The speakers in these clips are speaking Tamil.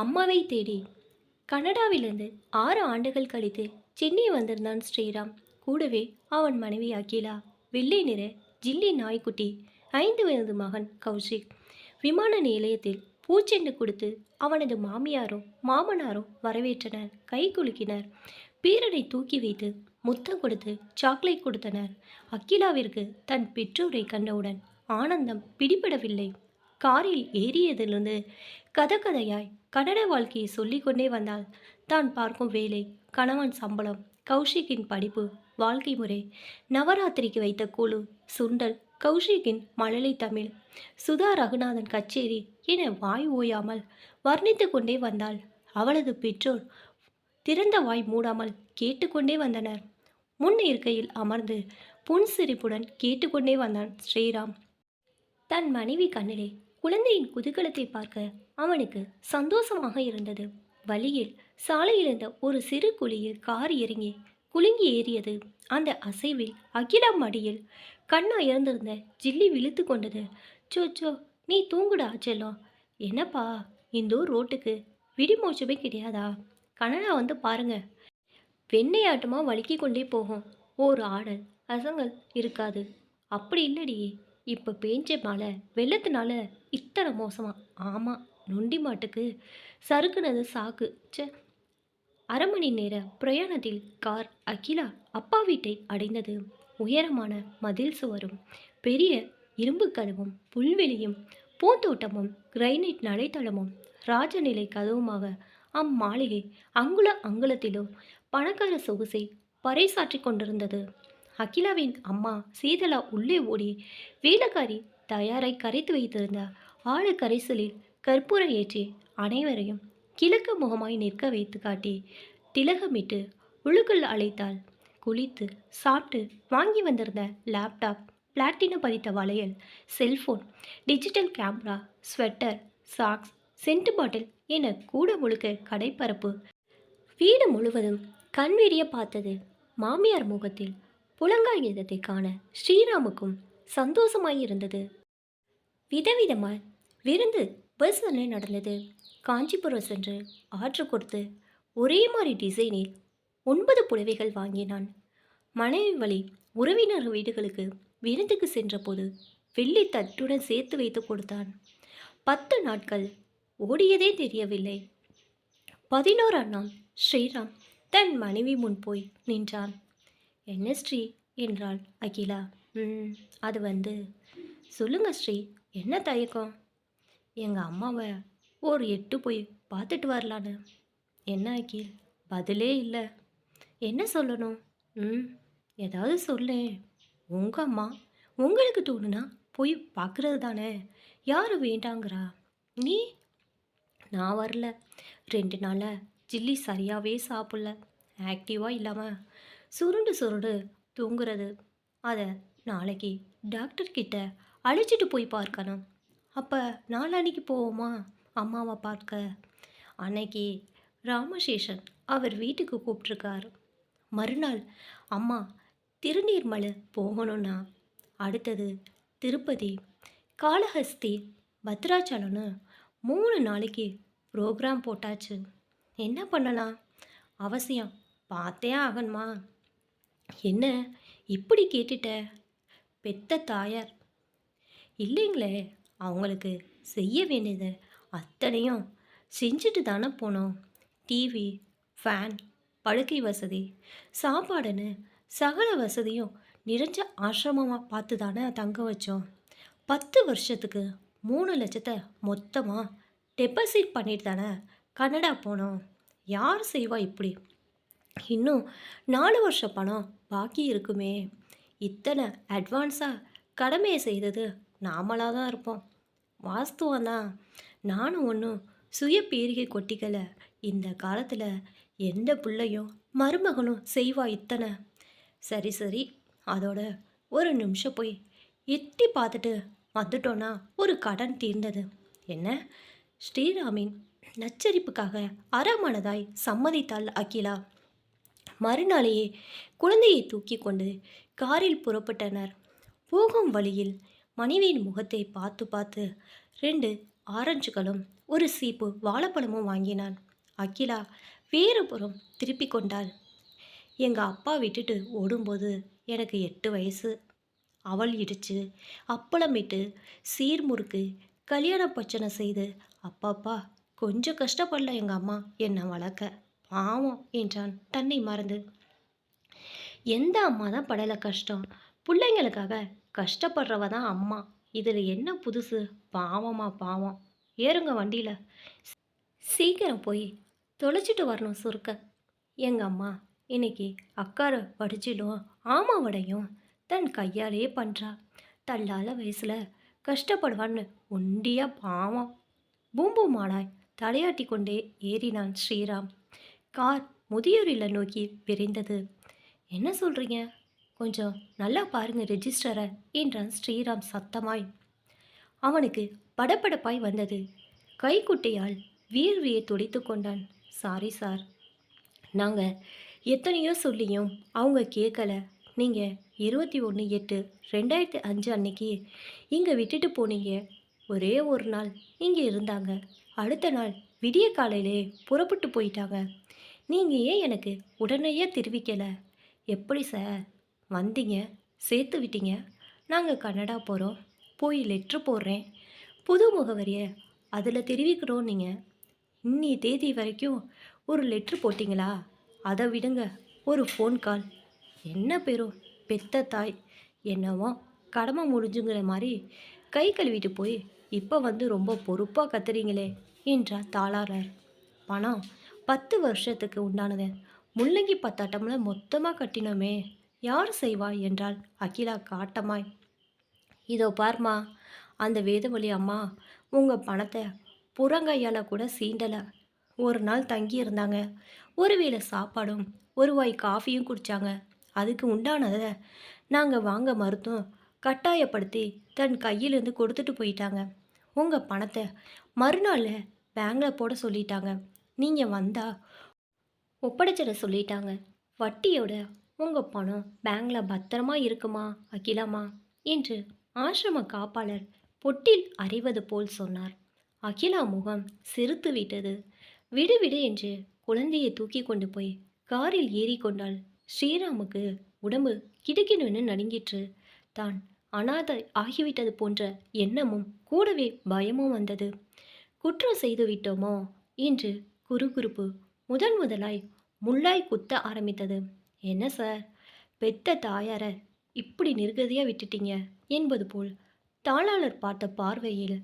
அம்மாவை தேடி. கனடாவிலிருந்து ஆறு ஆண்டுகள் கழித்து சென்னை வந்திருந்தான் ஸ்ரீராம். கூடவே அவன் மனைவி அகிலா வெள்ளை நிற ஜில்லி நாய்க்குட்டி ஐந்து வயது மகன் கௌஷிக். விமான நிலையத்தில் பூச்செண்டு கொடுத்து அவனது மாமியாரும் மாமனாரும் வரவேற்றனர் கை குலுக்கினர். பீரனை தூக்கி வைத்து முத்தம் கொடுத்து சாக்லேட் கொடுத்தனர். அகிலாவிற்கு தன் பெற்றோரை கண்டவுடன் ஆனந்தம் பிடிபடவில்லை. காரில் ஏறியதிலிருந்து கதகதையாய் கன்னட வாழ்க்கையை சொல்லிக்கொண்டே வந்தால் தான் பார்க்கும் வேலை கணவன் சம்பளம் கௌஷிக்கின் படிப்பு வாழ்க்கை முறை நவராத்திரிக்கு வைத்த குழு சுண்டல் கௌஷிக்கின் மழலை தமிழ் சுதா ரகுநாதன் கச்சேரி என வாய் ஓயாமல் வர்ணித்து கொண்டே வந்தாள். அவளது பெற்றோர் திறந்த வாய் மூடாமல் கேட்டுக்கொண்டே வந்தனர். முன் இருக்கையில் அமர்ந்து புன்சிரிப்புடன் கேட்டுக்கொண்டே வந்தான் ஸ்ரீராம். தன் மனைவி கண்ணிலே குழந்தையின் குதூகலத்தை பார்க்க அவனுக்கு சந்தோஷமாக இருந்தது. வழியில் சாலையில் இருந்த ஒரு சிறு குழியில் கார் இறங்கி குலுங்கி ஏறியது. அந்த அசைவில் அகிலா மடியில் கண்ணா இறந்திருந்த ஜில்லி விழுத்து கொண்டது. சோ சோ நீ தூங்குடா செல்லம். என்னப்பா இந்த ரோட்டுக்கு விடிமோச்சமே கிடையாதா? கனடா வந்து பாருங்க. வெண்ணையாட்டமாக வழுக்கி கொண்டே போகும். ஒரு ஆடல் அசங்கள் இருக்காது. அப்படி இல்லடி. இப்போ பேஞ்ச மழை வெள்ளத்தினால இத்தனை மோசமாக ஆமாம் நொண்டி மாட்டுக்கு. சறுக்குனது சாக்கு. சே அரை மணி நேர பிரயாணத்தில் கார் அகிலா அப்பா வீட்டை அடைந்தது. உயரமான மதில் சுவரும் பெரிய இரும்பு கதவும் புல்வெளியும் பூந்தோட்டமும் கிரைனைட் நடைத்தளமும் ராஜநிலை கதவுமாக அம்மாளிகை அங்குல அங்குலத்திலும் பணக்கார சொகுசை பறைசாற்றி கொண்டிருந்தது. அகிலாவின் அம்மா சீதலா உள்ளே ஓடி வேலைக்காரி தயாரை கரைத்து வைத்திருந்த ஆழ கரைசலில் கற்பூர ஏற்றி அனைவரையும் கிழக்கு முகமாய் நிற்க வைத்து காட்டி திலகமிட்டு உழுக்குள் அழைத்தாள். குளித்து சாப்பிட்டு வாங்கி வந்திருந்த லேப்டாப் பிளாட்டினம் பதித்த வளையல் cellphone digital camera sweater socks scent bottle என கூட முழுக்க கடைப்பரப்பு. வீடு முழுவதும் கண்வீரிய பார்த்தது. மாமியார் முகத்தில் புலங்காகிதத்தை காண ஸ்ரீராமுக்கும் சந்தோஷமாயிருந்தது விதவிதமாய் விருந்து பஸ்ஸில் நடந்தது. காஞ்சிபுரம் சென்று ஆர்டர் கொடுத்து ஒரே மாதிரி டிசைனில் ஒன்பது புடவைகள் வாங்கினான். மனைவி வழி உறவினர் வீடுகளுக்கு விருந்துக்கு சென்றபோது வெள்ளி தட்டுடன் சேர்த்து வைத்து கொடுத்தான். பத்து நாட்கள் ஓடியதே தெரியவில்லை. பதினோராம் நாள் ஸ்ரீராம் தன் மனைவி முன் போய் நின்றான். என்ன ஸ்ரீ? என்றாள் அகிலா. ம் அது வந்து சொல்லுங்க ஸ்ரீ என்ன தயக்கம்? எங்கள் அம்மாவை ஒரு எட்டு போய் பார்த்துட்டு வரலான்னு. என்ன அகில் பதிலே இல்லை. என்ன சொல்லணும்? ம் ஏதாவது சொல்லேன். உங்கள் அம்மா உங்களுக்கு தோணுனா போய் பார்க்குறது தானே. யார் வேண்டாங்கிறா? நீ? நான் வரல. ரெண்டு நாளாக ஜில்லி சரியாகவே சாப்பிடல. ஆக்டிவாக இல்லாமல் சுருண்டு சுருண்டு தூங்குறது. அதை நாளைக்கு டாக்டர்கிட்ட அழைச்சிட்டு போய் பார்க்கணும். அப்போ நாளான்னைக்கு போவோமா? அம்மாவை பார்க்க. அன்னைக்கு ராமசேஷன் அவர் வீட்டுக்கு கூப்பிட்ருக்காரு மறுநாள் அம்மா திருநீர்மலை போகணும்னா. அடுத்தது திருப்பதி காளஹஸ்தி பத்ராச்சலம்னு மூணு நாளைக்கு ப்ரோக்ராம் போட்டாச்சு. என்ன பண்ணலாம்? அவசியம் பார்த்தே ஆகணுமா? என்ன? இப்படி கேட்டுட்ட? பெத்த தாயார். இல்லைங்களே அவங்களுக்கு செய்ய வேண்டியது அத்தனையும் செஞ்சுட்டு தானே போனோம். டிவி ஃபேன் படுக்கை வசதி சாப்பாடுன்னு சகல வசதியும் நிறைஞ்ச ஆசிரமமாக பார்த்து தானே தங்க வச்சோம். பத்து வருஷத்துக்கு மூணு லட்சத்தை மொத்தமாக டெபாசிட் பண்ணிட்டு தானே கனடா போனோம். யார் செய்வா இப்படி? இன்னும் நாலு வருஷ பணம் பாக்கி இருக்குமே. இத்தனை அட்வான்ஸாக கடமையை செய்தது நாமளாக தான் இருப்போம். வாஸ்துவம் தான். நானும் ஒன்றும் சுய பீரிகை கொட்டிக்கலை. இந்த காலத்தில் எந்த பிள்ளையும் மருமகனும் செய்வா இத்தனை. சரி சரி அதோட ஒரு நிமிஷம் போய் எட்டி பார்த்துட்டு வந்துட்டோன்னா ஒரு கடன் தீர்ந்தது. என்ன? ஸ்ரீராமின் நச்சரிப்புக்காக அறமனதாய் சம்மதித்தாள் அகிலா. மறுநாளையே குழந்தையை தூக்கி கொண்டு காரில் புறப்பட்டனர். போகும் வழியில் மனைவியின் முகத்தை பார்த்து பார்த்து ரெண்டு ஆரஞ்சுகளும் ஒரு சீப்பு வாழைப்பழமும் வாங்கினான். அகிலா வேறு புறம் திருப்பி கொண்டாள். எங்கள் அப்பா விட்டுட்டு ஓடும்போது எனக்கு எட்டு வயசு. அவள் இடிச்சு அப்பளமிட்டு சீர்முறுக்கு கல்யாண பச்சனை செய்து அப்பாப்பா கொஞ்சம் கஷ்டப்படல எங்கள் அம்மா என்னை வளர்க்க? பாவம் என்றான் தன்னை மறந்து. எந்த அம்மா தான் படலை கஷ்டம்? பிள்ளைங்களுக்காக கஷ்டப்படுறவ தான் அம்மா. இதில் என்ன புதுசு? பாவமா பாவம். ஏறுங்க வண்டியில். சீக்கிரம் போய் தொலைச்சிட்டு வரணும் சுருக்க. எங்கள் அம்மா இன்னைக்கு அக்காரை வடிச்சிலும் ஆமாவடையும். தன் கையாலேயே பண்ணுறா தள்ளால வயசில் கஷ்டப்படுவான்னு ஒண்டியா பாவம். பூம்பு மாடாய் தலையாட்டி கொண்டே ஏறினான் ஸ்ரீராம். கார் முதியோரில் நோக்கி விரைந்தது. என்ன சொல்கிறீங்க கொஞ்சம் நல்லா பாருங்கள் ரெஜிஸ்டரை என்றான் ஸ்ரீராம் சத்தமாய். அவனுக்கு படபடப்பாய் வந்தது. கைக்குட்டையால் வியர்வியை துடைத்து கொண்டான். சாரி சார் நாங்கள் எத்தனையோ சொல்லியும் அவங்க கேட்கலை நீங்கள் இருபத்தி ஒன்று எட்டு ரெண்டாயிரத்தி அஞ்சு அன்னைக்கு இங்கே விட்டுட்டு போனீங்க. ஒரே ஒரு நாள் இங்கே இருந்தாங்க. அடுத்த நாள் விடிய காலையிலே புறப்பட்டு போயிட்டாங்க. நீங்கள் ஏன் எனக்கு உடனேயே தெரிவிக்கலை? எப்படி சார்? வந்தீங்க சேர்த்து விட்டீங்க. நாங்கள் கனடா போகிறோம் போய் லெட்ரு போடுறேன். புது முகவரியை அதில் தெரிவிக்கிறோம் நீங்கள் இன்னி தேதி வரைக்கும் ஒரு லெட்ரு போட்டிங்களா? அதை விடுங்க ஒரு ஃபோன் கால் என்ன பெரும் பெத்த தாய். என்னவோ கடமை முடிஞ்சுங்கிற மாதிரி கை கழுவிட்டு போய் இப்போ வந்து ரொம்ப பொறுப்பாக கத்துறீங்களே என்றார் தாளாரர் பணம் பத்து வருஷத்துக்கு உண்டானது. முள்ளங்கி பத்தாட்டம்ல மொத்தமாக கட்டினோமே யார் செய்வாய் என்றாள் அகிலா காட்டமாய். இதோ பார்மா அந்த வேதவழி அம்மா உங்கள் பணத்தை புறங்கையால் கூட சீண்டலை. ஒரு நாள் தங்கி இருந்தாங்க. ஒரு வேளை சாப்பாடும் ஒரு வாய் காஃபியும் குடித்தாங்க அதுக்கு உண்டானதை நாங்கள் வாங்க மறுத்தோம் கட்டாயப்படுத்தி தன் கையிலேருந்து கொடுத்துட்டு போயிட்டாங்க. உங்கள் பணத்தை மறுநாள் பேங்கில் போட சொல்லிட்டாங்க. நீங்கள் வந்தா ஒப்படைச்சிட சொல்லிட்டாங்க. வட்டியோட உங்கள் பணம் பேங்கில் பத்திரமா இருக்குமா அகிலாமா? என்று ஆசிரம காப்பாளர் பொட்டில் அறிவது போல் சொன்னார். அகிலா முகம் சிரித்து விட்டது. விடு விடு என்று குழந்தையை தூக்கி கொண்டு போய் காரில் ஏறிக்கொண்டால் ஸ்ரீராமுக்கு உடம்பு கிடுக்கிடுன்னு நடுங்கிற்று. தான் அனாதை ஆகிவிட்டது போன்ற எண்ணமும் கூடவே பயமும் வந்தது. குற்றம் செய்து விட்டோமோ? என்று குறுகுறுப்பு. முதன் முதலாய் முள்ளாய் குத்த ஆரம்பித்தது. என்ன சார்? பெத்த தாயார இப்படி நிர்கதியாக விட்டுட்டீங்க? என்பது போல் தாளாளர் பார்த்த பார்வையில்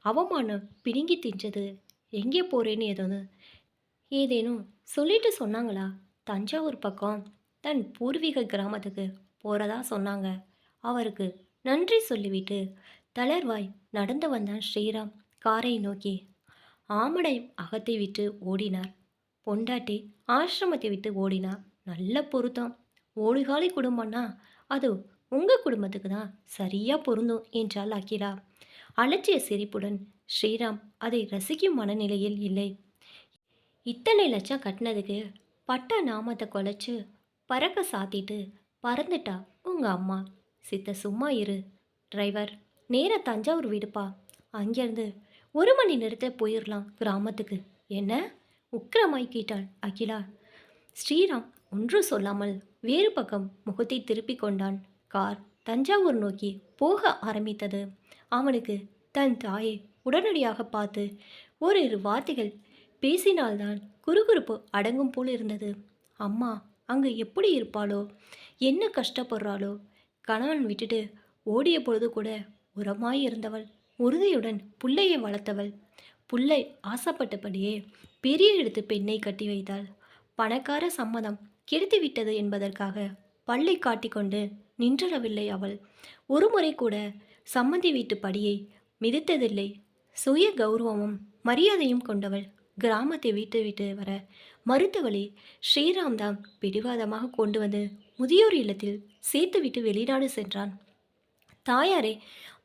அவமானம் பிடுங்கி திஞ்சது எங்கே போகிறேன்னு ஏதோன்னு? ஏதேனும் சொல்லிட்டு சொன்னாங்களா? தஞ்சாவூர் பக்கம். தன் பூர்வீக கிராமத்துக்கு போகிறதா சொன்னாங்க. அவருக்கு நன்றி சொல்லிவிட்டு தளர்வாய் நடந்து வந்தான் ஸ்ரீராம். காரை நோக்கி ஆமடையும் அகத்தை விட்டு ஓடினார். பொண்டாட்டி ஆசிரமத்தை விட்டு ஓடினா நல்ல பொருத்தம். ஓடுகாலி குடும்பம்னா அது உங்கள் குடும்பத்துக்கு தான் சரியாக பொருந்தும் என்றாள் அகிலா. அலட்சிய சிரிப்புடன் ஸ்ரீராம் அதை ரசிக்கும் மனநிலையில் இல்லை. இத்தனை லட்சம் கட்டினதுக்கு பட்டா நாமத்தை குலைச்சு பறக்க சாத்திட்டு பறந்துட்டா உங்கள் அம்மா. சித்த சும்மா இரு. டிரைவர் நேராக தஞ்சாவூர் வீடுப்பா. அங்கேருந்து ஒரு மணி நேரத்தில் போயிடலாம் கிராமத்துக்கு. என்ன? உக்கிரமாய் கேட்டாள் அகிலா. ஸ்ரீராம் ஒன்றும் சொல்லாமல் வேறு பக்கம் முகத்தை திருப்பிக் கொண்டான். கார் தஞ்சாவூர் நோக்கி போக ஆரம்பித்தது. அவனுக்கு தன் தாயை உடனடியாக பார்த்து ஓரிரு வார்த்தைகள் பேசினால்தான் குறுகுறுப்பு அடங்கும் போல் இருந்தது. அம்மா அங்கு எப்படி இருப்பாளோ? என்ன கஷ்டப்படுறாளோ? கணவன் விட்டுட்டு ஓடிய பொழுது கூட உரமாய் இருந்தவள். உறுதியுடன் புள்ளையை வளர்த்தவள். புள்ளை ஆசைப்பட்டபடியே பெரிய எடுத்து பெண்ணை கட்டி வைத்தாள். பணக்கார சம்மதம் கெடுத்துவிட்டது என்பதற்காக பல்லை காட்டிக்கொண்டு நின்றளவில்லை அவள். ஒருமுறை கூட சம்மந்தி வீட்டு படியை மிதித்ததில்லை. சுய கௌரவமும் மரியாதையும் கொண்டவள் கிராமத்தை வீட்டு விட்டு வர மருத்துவளை ஸ்ரீராம் தான் பிடிவாதமாக கொண்டு வந்து முதியோர் இல்லத்தில் சேர்த்துவிட்டு வெளிநாடு சென்றான். தாயாரே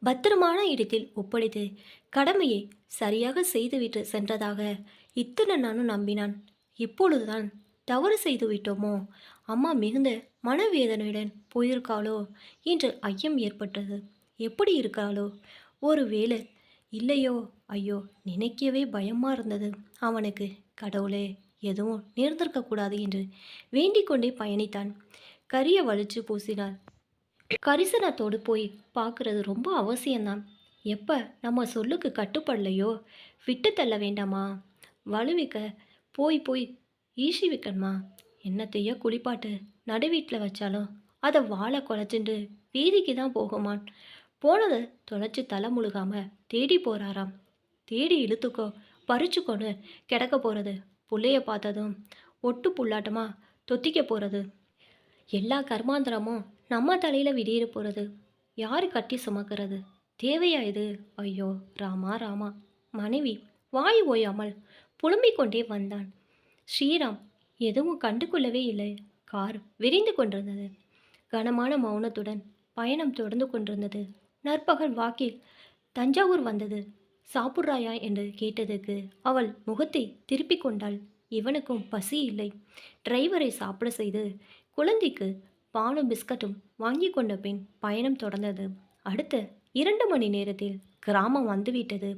பத்திரமான இடத்தில் ஒப்படைத்து கடமையை சரியாக செய்துவிட்டு சென்றதாக இத்தனை நானும் நம்பினான். இப்பொழுதுதான் தவறு செய்து விட்டோமோ? அம்மா மிகுந்த மனவேதனையுடன் போயிருக்காளோ? என்று ஐயம் ஏற்பட்டது. எப்படி இருக்காளோ? ஒருவேளை இல்லையோ? ஐயோ நினைக்கவே பயமாக இருந்தது. அவனுக்கு கடவுளே எதுவும் நேர்ந்திருக்கக்கூடாது என்று வேண்டிக் கொண்டே பயணித்தான். கரிய வலிச்சு பூசினார் கரிசனத்தோடு போய் பார்க்கறது ரொம்ப அவசியம்தான். எப்போ நம்ம சொல்லுக்கு கட்டுப்படலையோ? விட்டு தள்ள வேண்டாமா? வலுவிக்க போய் போய் ஈசி வைக்கணுமா? என்னத்தையோ குளிப்பாட்டு நடு வீட்டில் வச்சாலும் அதை வாழை குலைச்சிண்டு வீதிக்கு தான் போகுமான். போனதை தொலைச்சி தலை முழுகாமல் தேடி போகிறாராம் தேடி இழுத்துக்கோ பறிச்சுக்கோன்னு கிடக்க போகிறது புள்ளைய பார்த்ததும் ஒட்டு புள்ளாட்டமாக தொத்திக்க போகிறது எல்லா கர்மாந்திரமும் நம்ம தலையில் விடியிற போகிறது யார் கட்டி சுமக்கிறது? தேவையா இது? ஐயோ ராமா ராமா. மனைவி வாய் ஓயாமல் புலம்பிக் கொண்டே வந்தான். ஸ்ரீராம் எதுவும் கண்டுகொள்ளவே இல்லை. கார் விரிந்து கொண்டிருந்தது. கனமான மௌனத்துடன் பயணம் தொடர்ந்து கொண்டிருந்தது. நற்பகல் வாக்கில் தஞ்சாவூர் வந்தது. சாப்பிட்றாயா? என்று கேட்டதுக்கு அவள் முகத்தை திருப்பிக் கொண்டாள். இவனுக்கும் பசி இல்லை. டிரைவரை சாப்பிட செய்து குழந்தைக்கு பாலும் பிஸ்கட்டும் வாங்கி கொண்ட பின் பயணம் தொடர்ந்தது. அடுத்த இரண்டு மணி நேரத்தில் கிராமம் வந்துவிட்டது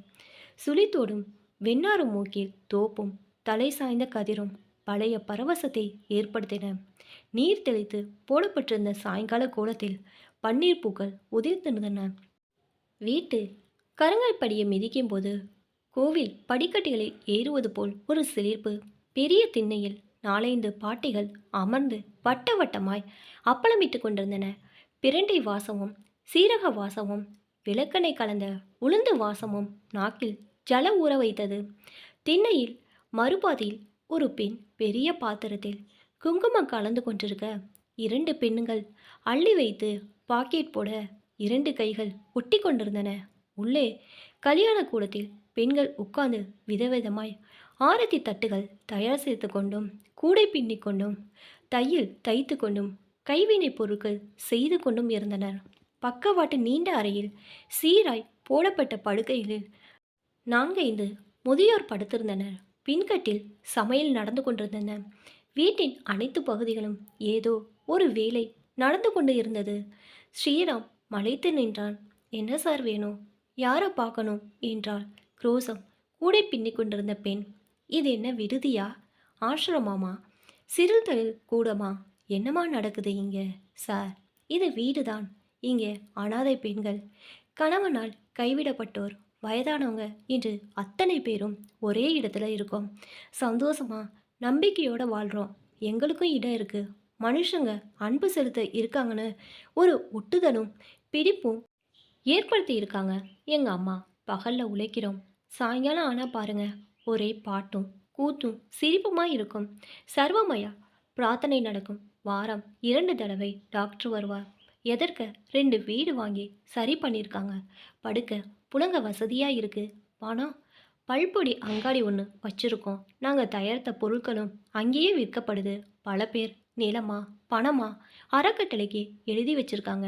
சுழித்தோடும் வெண்ணாறு மூக்கில் தோப்பும் தலை சாய்ந்த கதிரும் பழைய பரவசத்தை ஏற்படுத்தின. நீர் தெளித்து போடப்பட்டிருந்த சாயங்கால கோலத்தில் பன்னீர் பூக்கள் உதிர்த்திருந்தன வீட்டு கருங்கல் படியை மிதிக்கும் போது கோவில் படிக்கட்டுகளில் ஏறுவது போல் ஒரு சிலிர்ப்பு பெரிய திண்ணையில் நாலைந்து பாட்டிகள் அமர்ந்து வட்ட வட்டமாய் அப்பளமிட்டு கொண்டிருந்தன. பிரண்டை வாசமும் சீரக வாசமும் விளக்கெண்ணெய் கலந்த உளுந்து வாசமும் நாக்கில் ஜல ஊற வைத்தது. திண்ணையில் மறுபாதியில் ஒரு பெண் பெரிய பாத்திரத்தில் குங்குமம் கலந்து கொண்டிருக்க இரண்டு பெண்ணுங்கள் அள்ளி வைத்து பாக்கெட் போட இரண்டு கைகள் ஒட்டி கொண்டிருந்தன. உள்ளே கல்யாண கூடத்தில் பெண்கள் உட்கார்ந்து விதவிதமாய் ஆரத்தி தட்டுகள் தயார் செய்து கொண்டும் கூடை பின்னிக் கொண்டும் தையில் தைத்து கொண்டும் கைவினைப் பொருட்கள் செய்து கொண்டும் இருந்தனர். பக்கவாட்டு நீண்ட அறையில் சீராய் போடப்பட்ட படுக்கைகளில் நான்கைந்து முதியோர் படுத்திருந்தனர். பின்கட்டில் சமையல் நடந்து கொண்டிருந்தன. வீட்டின் அனைத்து பகுதிகளும் ஏதோ ஒரு வேலை நடந்து கொண்டு இருந்தது. ஸ்ரீராம் மலைத்து நின்றான். என்ன சார் வேணும்? யாரை பார்க்கணும்? என்றாள். குரோசம். கூடை பின்னிக் கொண்டிருந்த பெண் இது என்ன விடுதியா? ஆசிரமமா? சிறில் தொழில் கூடமா? என்னமா நடக்குது இங்கே? சார் இது வீடுதான். இங்கே அனாதை பெண்கள். கணவனால் கைவிடப்பட்டோர் வயதானவங்க. இன்று அத்தனை பேரும் ஒரே இடத்துல இருக்கோம். சந்தோஷமா நம்பிக்கையோட வாழ்கிறோம் எங்களுக்கும் இடம் இருக்குது மனுஷங்க அன்பு செலுத்த இருக்காங்கன்னு ஒரு ஒட்டுதலும் பிடிப்பும் ஏற்படுத்தி இருக்காங்க. எங்கள் அம்மா பகலில் உழைக்கிறோம். சாயங்காலம் ஆனால் பாருங்கள் ஒரே பாட்டும் கூத்தும் சிரிப்புமா இருக்கும். சர்வமயா பிரார்த்தனை நடக்கும். வாரம் இரண்டு தடவை டாக்டர் வருவார். எதற்க? ரெண்டு வீடு வாங்கி சரி பண்ணியிருக்காங்க படுக்க புழங்க வசதியாக இருக்குது பணம் பல்பொடி அங்காடி ஒன்று வச்சுருக்கோம். நாங்கள் தயாரித்த பொருட்களும் அங்கேயே விற்கப்படுது. பல பேர் நிலமா பணமா அறக்கட்டளைக்கு எழுதி வச்சுருக்காங்க.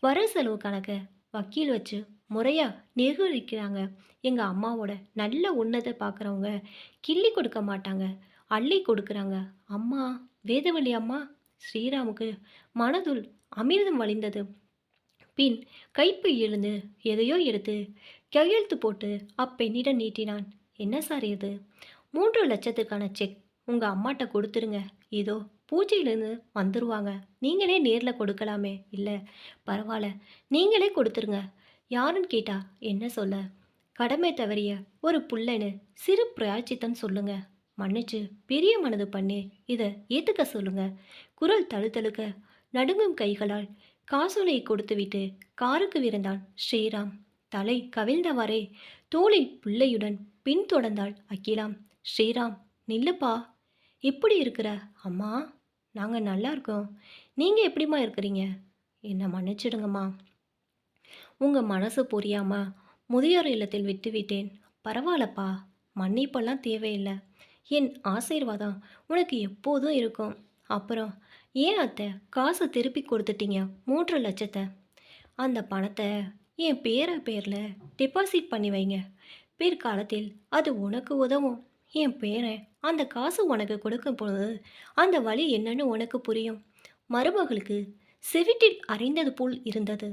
வர செலவு கணக்கை வக்கீல் வச்சு முறையாக நிர்வகிக்கிறாங்க எங்கள் அம்மாவோட நல்ல உன்னதை பார்க்குறவங்க கிள்ளி கொடுக்க மாட்டாங்க. அள்ளி கொடுக்குறாங்க. அம்மா வேதவழி அம்மா ஸ்ரீராமுக்கு மனதுள் அமிர்தம் வழிந்தது. பின் கைப்பு எழுந்து எதையோ எடுத்து கையெழுத்து போட்டு அப்பெண்ணிடம் நீட்டினான். என்ன சார் இது? மூன்று லட்சத்துக்கான செக் உங்கள் அம்மாட்ட கொடுத்துருங்க. இதோ பூஜையிலேருந்து வந்துடுவாங்க நீங்களே நேரில் கொடுக்கலாமே. இல்லை பரவாயில்ல. நீங்களே கொடுத்துருங்க. யாருன்னு கேட்டா என்ன சொல்ல? கடமை தவறிய ஒரு புள்ளைன்னு சிறு பிராய்ச்சித்தம் சொல்லுங்க. மன்னிச்சு பெரிய மனது பண்ணி இதை ஏற்றுக்க சொல்லுங்க. குரல் தழுத்தழுக்க நடுங்கும் கைகளால் காசோலையை கொடுத்துவிட்டு காருக்கு விருந்தான் ஸ்ரீராம். தலை கவிழ்ந்தவாறே தோளில் பிள்ளையுடன் பின்தொடர்ந்தாள் அகிலாம். ஸ்ரீராம் நில்லுப்பா. எப்படி இருக்கிற? அம்மா நாங்கள் நல்லா இருக்கோம். நீங்கள் எப்படிம்மா இருக்கிறீங்க? என்னை மன்னிச்சிடுங்கம்மா. உங்கள் மனசு புரியாமல் முதியோர் இல்லத்தில் விட்டுவிட்டேன். பரவாயில்லப்பா மன்னிப்பெல்லாம் தேவையில்லை. என் ஆசீர்வாதம் உனக்கு எப்போதும் இருக்கும். அப்புறம் ஏன் அத்தை காசு திருப்பி கொடுத்துட்டீங்க? மூன்று லட்சத்தை. அந்த பணத்தை என் பேர பேரில் டெபாசிட் பண்ணி வைங்க. பிற்காலத்தில் அது உனக்கு உதவும். என் பேரன் அந்த காசு உனக்கு கொடுக்கும் பொழுது அந்த வழி என்னன்னு உனக்கு புரியும். மருமகளுக்கு செவிட்டில் அறிந்தது போல் இருந்தது.